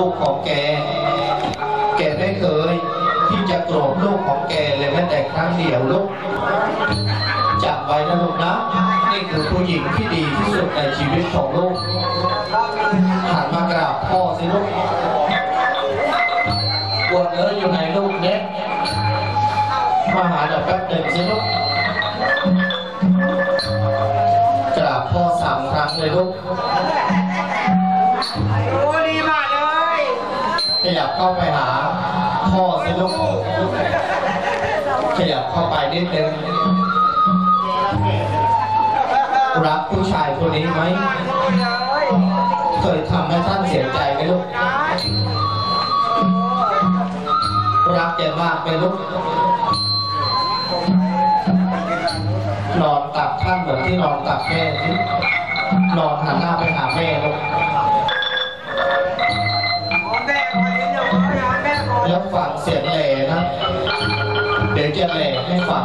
ลูกของแก แกไม่เคย ที่จะโกรธลูกของแกเลยแม้แต่ครั้งเดียวลูกจำไว้นะลูกนะ นี่คือผู้หญิงที่ดีที่สุดในชีวิตของลูกหันมากราบพ่อสิลูกบวชเนื้ออยู่ในลูกเน็ตมาหาเดี๋ยวแป๊บหนึ่งสิลูกกราบพ่อสามครั้งเลยลูก ขยับเข้าไปหาพ่อสิลูกขยับเข้าไปนิดนึงรักผู้ชายคนนี้ไหมเคยทำให้ท่านเสียใจไหมลูกรักแกมากไหมลูกนอนตักท่านเหมือนที่นอนตักแม่นอนหันหน้าไปหาแม่ลูก แล้วฟังเสียงแหล่นะ เดี๋ยวจะแหล่ให้ฟัง